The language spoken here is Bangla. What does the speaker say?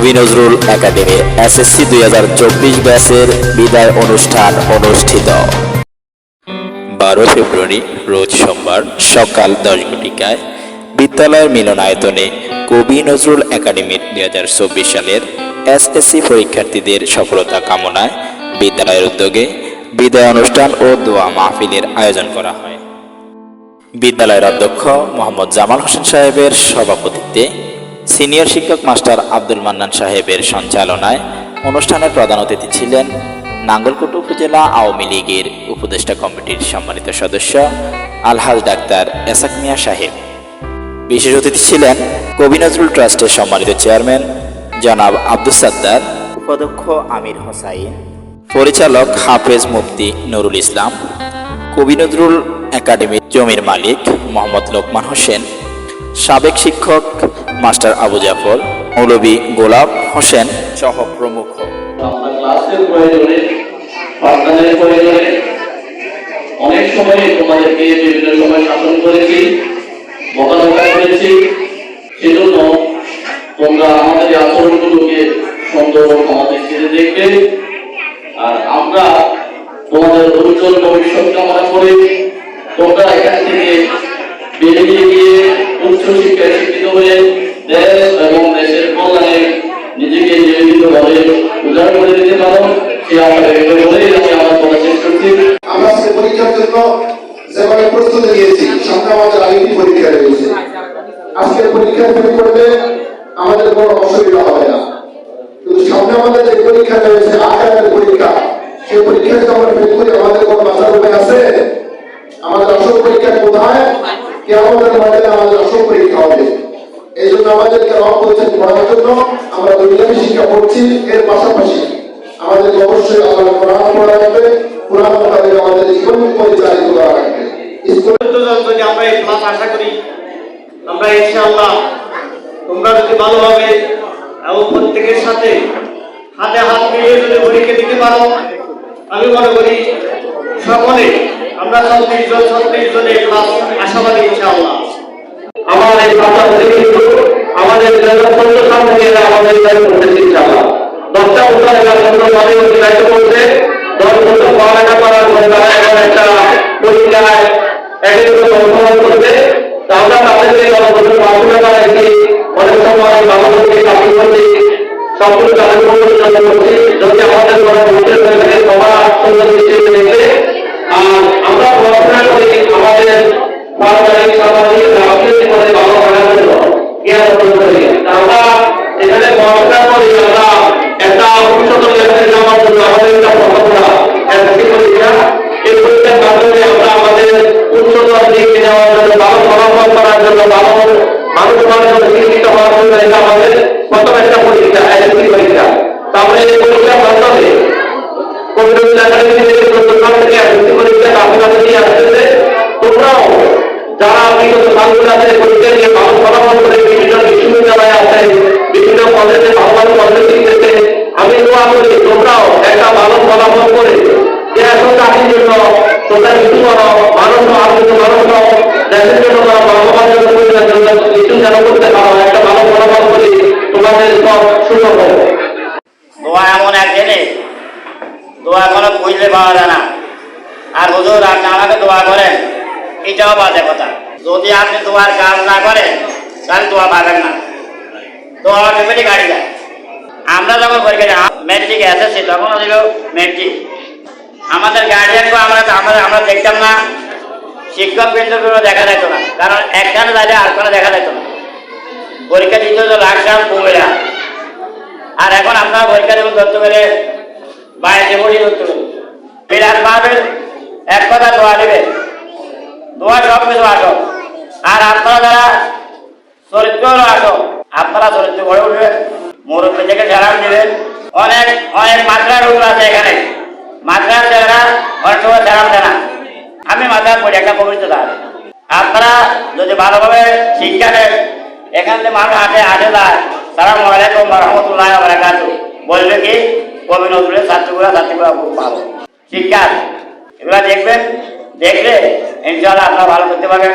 কবি নজরুল একাডেমি, এসএসসি দুই হাজার চব্বিশ ব্যাচের বিদায় অনুষ্ঠান অনুষ্ঠিত। বারো ফেব্রুয়ারি, রোজ সোমবার সকাল দশ ঘটিকায় বিদ্যালয়ের মিলনায়তনে কবি নজরুল একাডেমির দুই হাজার চব্বিশ সালের এসএসসি পরীক্ষার্থীদের সফলতা কামনায় বিদ্যালয়ের উদ্যোগে বিদায় অনুষ্ঠান ও দোয়া মাহফিলের আয়োজন করা হয়। বিদ্যালয়ের অধ্যক্ষ মোহাম্মদ জামাল হোসেন সাহেবের সভাপতিত্বে সিনিয়র শিক্ষক মাস্টার আব্দুল মান্নান সাহেবের সঞ্চালনায় অনুষ্ঠানের প্রধান অতিথি ছিলেন নাঙ্গলকোট উপজেলা আওয়ামী লীগের উপদেষ্টা কমিটির সম্মানিত সদস্য আলহাজ ডাক্তার এসাক মিয়া সাহেব। বিশেষ অতিথি ছিলেন কবি নজরুল ট্রাস্টের সম্মানিত চেয়ারম্যান জনাব আব্দুল সাদ্দার, উপাধ্যক্ষ আমির হোসাইন, পরিচালক হাফেজ মুফতি নুরুল ইসলাম, কবি নজরুল একাডেমির জমির মালিক মোহাম্মদ লোকমান হোসেন সাবেক শিক্ষক মাস্টার আবু জাফর, মৌলবী গোলাপ হোসেন সহ প্রমুখ। অনেক সময় তোমাদেরকে বিভিন্ন সময় শাসন করেছি করেছি। সেজন্য তোমরা আমাদের আচরণগুলোকে সুন্দর ক্ষমা দৃষ্টিতে দেখবে। আর আমরা তোমাদের উজ্জ্বল ভবিষ্যৎ কামনা করি তোমরা এখান থেকে বেরিয়ে গিয়ে উচ্চ শিক্ষায় শিক্ষিত হয়ে দেশ এবং দেশের কল্যাণে নিজেকে নিয়োজিতভাবে উজাড় করে দিতে পারো, সে ব্যক্ত করেই আমি আমার কথা শেষ করছি। আমরা আজকে পরীক্ষার জন্য যেভাবে প্রস্তুতি নিয়েছি সামনে আমাদের আইনি পরীক্ষা রয়েছে আজকের পরীক্ষায় ফেল করলে আমাদের কোনো অসুবিধা হবে না। কিন্তু সামনে আমাদের যে পরীক্ষা রয়েছে আকারের পরীক্ষা, সেই পরীক্ষা যদি আমরা ফেল করি আমাদের কোনো বাঁচার উপায় আছে? আমাদের অসুখ পরীক্ষা কোথায়? কে আমাদের মধ্যে আমাদের অসুখ পরীক্ষা হবে। এই জন্য আমাদেরকে রব করেছেন পড়ার জন্য আমরা দুনিয়াবী শিক্ষা পড়ছি, এর পাশাপাশি আমাদেরকে অবশ্যই আল্লাহ কোরআন পড়া লাগবে, কোরআন মোতাবেক আমাদের জীবন পরিচালিত করা লাগবে। আমরা এই ক্লাস আশা করি, আমরা ইনশাআল্লাহ তোমরা যদি ভালোভাবে এবং প্রত্যেকের সাথে হাতে হাত মিলিয়ে যদি পরীক্ষা দিতে পারো, আমি মনে করি সকলে আমরা ছত্রিশ জন, ছত্রিশ জনের ক্লাস আশাবাদী আমার এই কিন্তু আমাদের জনপণ্য সামনে আমাদের অংশগ্রহণ করবে তা আমরা তাদেরকে দশ বছর বাবা থেকে চাকরি করছি সবগুলো চাকরি দেখবে আর আমরা পড়াশোনা করি আমাদের পারিবারিক সামাজিক রাজনৈতিক করে ভালো করার জন্য জ্ঞান অর্জন করি। আমরা এখানে পড়াশোনা করি আমরা একটা লেভেলে যাওয়ার জন্য আমাদের একটা পড়াশোনা এই পরীক্ষার মাধ্যমে আমরা আমাদের উচ্চতর দিকে যাওয়ার জন্য, ভালো ফলাফল করার জন্য, ভালো মানুষ হওয়ার জন্য, শিক্ষিত হওয়ার জন্য এটা আমাদের প্রথম একটা পরীক্ষা এসএসসি পরীক্ষা তারপরে এই পরীক্ষার মাধ্যমে কম্পিউটার একাডেমি চট্টগ্রাম থেকে এসএসসি পরীক্ষা কাছাকাছি নিয়ে আসতেছে তোমরাও যারা বিগত সালগুলোতে পরীক্ষা দিয়ে ভালো ফলাফল করে বিভিন্ন বিশ্ববিদ্যালয়ে আছে বিভিন্ন কলেজে ভালো ভালো কলেজে শিখতেছে আমি দোয়া করি তোমরাও একটা ভালো ফলাফল করে যে এখন চাকরির জন্য তোমরা কিছু করো মানুষ আর মানুষ দেশের জন্য করো বাবা জন্য কিছু যেন করতে পারো একটা ভালো ফলাফল করে তোমাদের সব সুযোগ হবে দোয়া এমন এক জিনিস দোয়া কোনো খুঁজলে পাওয়া যায় না। আর হুজুর আপনি আমাকে দোয়া করেন এটাও বাজে কথা। যদি আপনি দোয়ার কাজ না করেন তাহলে দোয়া পাবেন না। দোয়া অটোমেটিক গাড়ি যায়। আমরা যখন পরীক্ষা দিই, মেট্রিক এসেছি তখন ছিল মেট্রিক আমাদের গার্ডিয়ানকে আমরা আমরা আমরা দেখতাম না। শিক্ষক বিন্দুগুলো দেখা যেত না। কারণ একখানে দাঁড়িয়ে আর কোনো দেখা যেত না। পরীক্ষা দিতে হতো কুমিরা আর এখন আপনার পরীক্ষা দেবেন ধরতে গেলে বাইরে বড়ি ধরতে বিরাট পাবেন এক কথা দোয়া দেবে দোয়া সব কিছু আসো আর আপনারা যারা চরিত্র আসো আপনারা চরিত্র গড়ে উঠবেন। মুরব্বী থেকে সালাম দেবেন অনেক অনেক মাত্রার রোগ আছে এখানে। মাত্রার ছেলেরা অনেক সময় সালাম দেয় আমি মাত্রার পড়ি একটা পবিত্র দাঁড় আপনারা যদি ভালোভাবে শিক্ষা নেন, এখান থেকে মানুষ হাটে হাটে যায়। সালাম আলাইকুম রহমতুল্লাহ বলবে কি? কবি নজরুলের ছাত্রগুলা ছাত্রীগুলা খুব ভালো। শিক্ষা এগুলা দেখবেন? দেখলে ইনশাল্লাহ আপনারা ভালো করতে পারবেন।